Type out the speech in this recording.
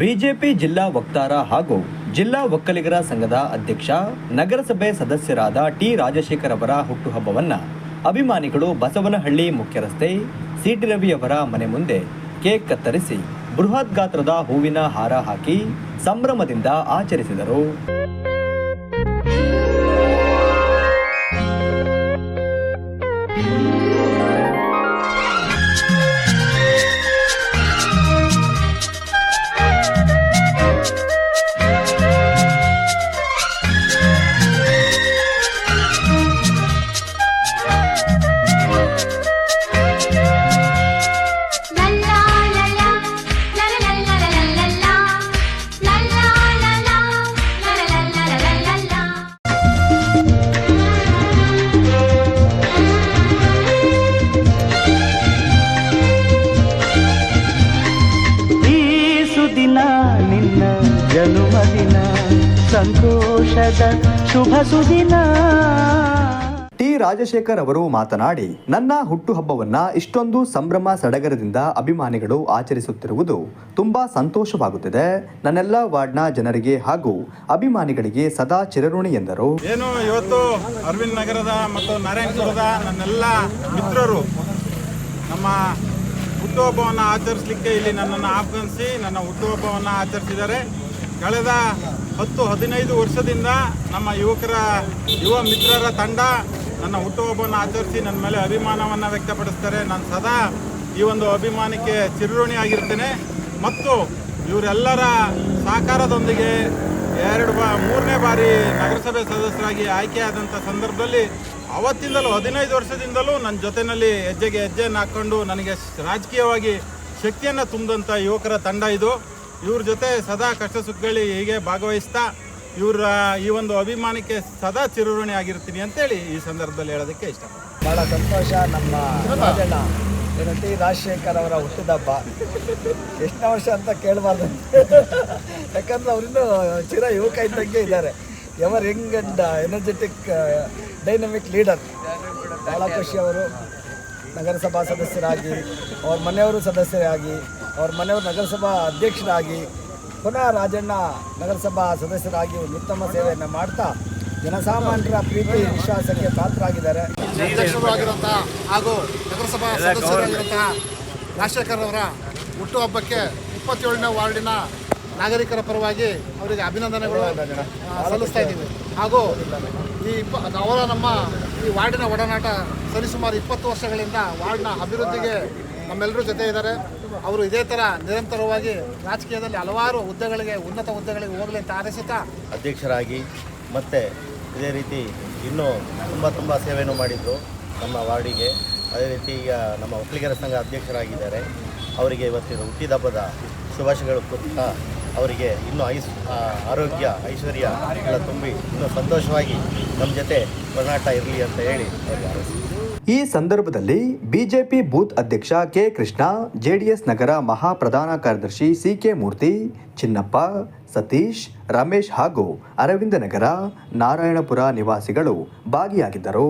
BJP ಜಿಲ್ಲಾ ವಕ್ತಾರ ಹಾಗೂ ಜಿಲ್ಲಾ ಒಕ್ಕಲಿಗರ ಸಂಘದ ಅಧ್ಯಕ್ಷ, ನಗರಸಭೆ ಸದಸ್ಯರಾದ ಟಿ ರಾಜಶೇಖರ್ ಅವರ ಹುಟ್ಟುಹಬ್ಬವನ್ನ ಅಭಿಮಾನಿಗಳು ಬಸವನಹಳ್ಳಿ ಮುಖ್ಯರಸ್ತೆ, ಸಿಟಿ ರವಿಯವರ ಮನೆ ಮುಂದೆ ಕೇಕ್ ಕತ್ತರಿಸಿ ಬೃಹತ್ ಗಾತ್ರದ ಹೂವಿನ ಹಾರ ಹಾಕಿ ಸಂಭ್ರಮದಿಂದ ಆಚರಿಸಿದರು. ಸುದಿನ ನಿನ್ನ ಜನುಮದಿನ ಸಂತೋಷದ ಶುಭ ಸುದಿನ. ಟಿ ರಾಜಶೇಖರ್ ಅವರು ಮಾತನಾಡಿ ನನ್ನ ಹುಟ್ಟುಹಬ್ಬವನ್ನ ಇಷ್ಟೊಂದು ಸಂಭ್ರಮ ಸಡಗರದಿಂದ ಅಭಿಮಾನಿಗಳು ಆಚರಿಸುತ್ತಿರುವುದು ತುಂಬಾ ಸಂತೋಷವಾಗುತ್ತಿದೆ. ನನ್ನೆಲ್ಲ ವಾರ್ಡ್ನ ಜನರಿಗೆ ಹಾಗೂ ಅಭಿಮಾನಿಗಳಿಗೆ ಸದಾ ಚಿರಋಣಿ ಎಂದರು. ಏನು ಇವತ್ತು ಅರವಿಂದ್ ನಗರದ ಮತ್ತು ನಾರಾಯಣಪುರದ ನನ್ನೆಲ್ಲ ಮಿತ್ರರು ನಮ್ಮ ಹುಟ್ಟುಹಬ್ಬವನ್ನು ಆಚರಿಸಲಿಕ್ಕೆ ಇಲ್ಲಿ ನನ್ನನ್ನು ಆಹ್ವಾನಿಸಿ, ನನ್ನ ಹುಟ್ಟುಹಬ್ಬವನ್ನು ಆಚರಿಸಿದ್ದಾರೆ. ಕಳೆದ ಹತ್ತು, ಹದಿನೈದು ವರ್ಷದಿಂದ ನಮ್ಮ ಯುವಕರ, ಯುವ ಮಿತ್ರರ ತಂಡ ನನ್ನ ಹುಟ್ಟುಹಬ್ಬವನ್ನು ಆಚರಿಸಿ ನನ್ನ ಮೇಲೆ ಅಭಿಮಾನವನ್ನು ವ್ಯಕ್ತಪಡಿಸ್ತಾರೆ. ನಾನು ಸದಾ ಈ ಒಂದು ಅಭಿಮಾನಕ್ಕೆ ಚಿರಋಣಿಯಾಗಿರ್ತೇನೆ ಮತ್ತು ಇವರೆಲ್ಲರ ಸಹಕಾರದೊಂದಿಗೆ ಎರಡು ಬಾ, ಮೂರನೇ ಬಾರಿ ನಗರಸಭೆ ಸದಸ್ಯರಾಗಿ ಆಯ್ಕೆಯಾದಂಥ ಸಂದರ್ಭದಲ್ಲಿ ಅವತ್ತಿಂದಲೂ ಹದಿನೈದು ವರ್ಷದಿಂದಲೂ ನನ್ನ ಜೊತೆಯಲ್ಲಿ ಹೆಜ್ಜೆಗೆ ಹೆಜ್ಜೆಯನ್ನು ಹಾಕ್ಕೊಂಡು ನನಗೆ ರಾಜಕೀಯವಾಗಿ ಶಕ್ತಿಯನ್ನು ತುಂಬಿದಂಥ ಯುವಕರ ತಂಡ ಇದು. ಇವ್ರ ಜೊತೆ ಸದಾ ಕಷ್ಟ ಸುಖಗಳಲ್ಲಿ ಹೀಗೆ ಭಾಗವಹಿಸ್ತಾ ಇವರ ಈ ಒಂದು ಅಭಿಮಾನಕ್ಕೆ ಸದಾ ಚಿರಋಣಿ ಆಗಿರ್ತೀನಿ ಅಂತೇಳಿ ಈ ಸಂದರ್ಭದಲ್ಲಿ ಹೇಳೋದಕ್ಕೆ ಇಷ್ಟ ಭಾಳ ಸಂತೋಷ ನಮ್ಮ ಏನು ಟಿ ರಾಜಶೇಖರ್ ಅವರ ಹುಟ್ಟಿದಬ್ಬ ಎಷ್ಟು ವರ್ಷ ಅಂತ ಕೇಳಬಾರ್ದು ಯಾಕಂದ್ರೆ ಅವರಿಂದ ಚಿರ ಯುವಕ ಇದ್ದಂಗೆ ಇದ್ದಾರೆ. Ever young and energetic dynamic leader ಖುಷಿ ಅವರು ನಗರಸಭಾ ಸದಸ್ಯರಾಗಿ ಅವ್ರ ಮನೆಯವರು ಸದಸ್ಯರಾಗಿ ಅವ್ರ ಮನೆಯವರು ನಗರಸಭಾ ಅಧ್ಯಕ್ಷರಾಗಿ ಪುನಃ ರಾಜಣ್ಣ ನಗರಸಭಾ ಸದಸ್ಯರಾಗಿ ಒಂದು ಉತ್ತಮ ಸೇವೆಯನ್ನು ಮಾಡ್ತಾ ಜನಸಾಮಾನ್ಯರ ಪ್ರೀತಿ ವಿಶ್ವಾಸಕ್ಕೆ ಪಾತ್ರರಾಗಿದ್ದಾರೆ. ಹಾಗೂ ನಗರಸಭಾ ಸದಸ್ಯರಾಗಿರುವಂತಹ ರಾಜಶೇಖರ್ ಅವರ ಹುಟ್ಟುಹಬ್ಬಕ್ಕೆ ಇಪ್ಪತ್ತೇಳನೇ ವಾರ್ಡಿನ ನಾಗರಿಕರ ಪರವಾಗಿ ಅವರಿಗೆ ಅಭಿನಂದನೆಗಳು ಸಲ್ಲಿಸ್ತಾ ಇದ್ದೀವಿ. ಹಾಗೂ ಈ ಇಪ್ಪ ಅವರ ನಮ್ಮ ಈ ವಾರ್ಡಿನ ಒಡನಾಟ ಸರಿಸುಮಾರು ಇಪ್ಪತ್ತು ವರ್ಷಗಳಿಂದ ವಾರ್ಡ್ನ ಅಭಿವೃದ್ಧಿಗೆ ನಮ್ಮೆಲ್ಲರೂ ಜೊತೆ ಇದ್ದಾರೆ. ಅವರು ಇದೇ ಥರ ನಿರಂತರವಾಗಿ ರಾಜಕೀಯದಲ್ಲಿ ಹಲವಾರು ಹುದ್ದೆಗಳಿಗೆ, ಉನ್ನತ ಹುದ್ದೆಗಳಿಗೆ ಹೋಗಲಿ ಅಂತ ಆರಿಸುತ್ತಾ ಅಧ್ಯಕ್ಷರಾಗಿ ಮತ್ತು ಇದೇ ರೀತಿ ಇನ್ನೂ ತುಂಬ ತುಂಬ ಸೇವೆಯನ್ನು ಮಾಡಿದ್ದು ನಮ್ಮ ವಾರ್ಡಿಗೆ. ಅದೇ ರೀತಿ ಈಗ ನಮ್ಮ ಒಕ್ಕಲಿಗರ ಸಂಘ ಅಧ್ಯಕ್ಷರಾಗಿದ್ದಾರೆ. ಅವರಿಗೆ ಇವತ್ತಿನ ಹುಟ್ಟಿದಬ್ಬದ ಶುಭಾಶಯಗಳು ಕೊಡ್ತಾ ಅವರಿಗೆ ಇನ್ನೂ ಐಸ್ ಆರೋಗ್ಯ, ಐಶ್ವರ್ಯ ಎಲ್ಲ ತುಂಬಿ ಇನ್ನೂ ಸಂತೋಷವಾಗಿ ನಮ್ಮ ಜೊತೆ ಒಡನಾಟ ಇರಲಿ ಅಂತ ಹೇಳಿ ಈ ಸಂದರ್ಭದಲ್ಲಿ ಬಿಜೆಪಿ ಬೂತ್ ಅಧ್ಯಕ್ಷ ಕೆ ಕೃಷ್ಣ, ಜೆಡಿಎಸ್ ನಗರ ಮಹಾ ಪ್ರಧಾನ ಕಾರ್ಯದರ್ಶಿ ಸಿ ಕೆ ಮೂರ್ತಿ, ಚಿನ್ನಪ್ಪ, ಸತೀಶ್, ರಮೇಶ್ ಹಾಗೂ ಅರವಿಂದ ನಗರ ನಾರಾಯಣಪುರ ನಿವಾಸಿಗಳು ಭಾಗಿಯಾಗಿದ್ದರು.